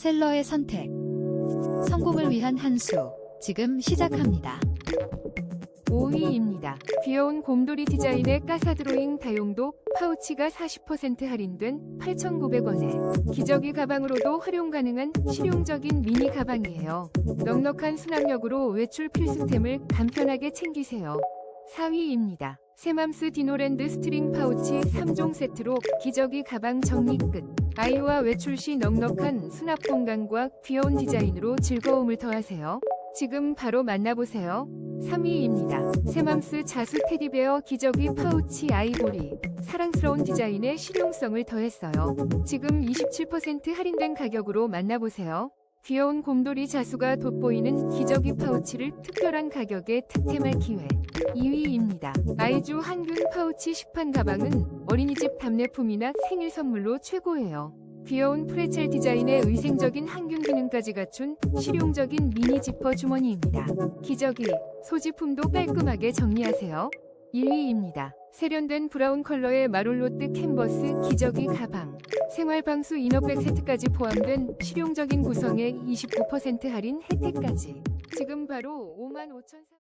셀러의 선택. 성공을 위한 한 수. 지금 시작합니다. 5위입니다. 귀여운 곰돌이 디자인의 까사 드로잉 다용도 파우치가 40% 할인된 8,900원에 기저귀 가방으로도 활용 가능한 실용적인 미니 가방이에요. 넉넉한 수납력으로 외출 필수템을 간편하게 챙기세요. 4위입니다. 세맘스 디노랜드 스트링 파우치 3종 세트로 기저귀 가방 정리 끝. 아이와 외출 시 넉넉한 수납 공간과 귀여운 디자인으로 즐거움을 더하세요. 지금 바로 만나보세요. 3위입니다. 세맘스 자수 테디베어 기저귀 파우치 아이보리. 사랑스러운 디자인에 실용성을 더했어요. 지금 27% 할인된 가격으로 만나보세요. 귀여운 곰돌이 자수가 돋보이는 기저귀 파우치를 특별한 가격에 득템할 기회. 2위입니다. 아이주 한균 파우치 시판 가방은 어린이집 답례품이나 생일 선물로 최고예요. 귀여운 프레첼 디자인의 의생적인 항균 기능까지 갖춘 실용적인 미니 지퍼 주머니입니다. 기저귀, 소지품도 깔끔하게 정리하세요. 1위입니다. 세련된 브라운 컬러의 마룰로트 캔버스 기저귀 가방. 생활방수 이너백 세트까지 포함된 실용적인 구성에 29% 할인 혜택까지. 지금 바로 55,000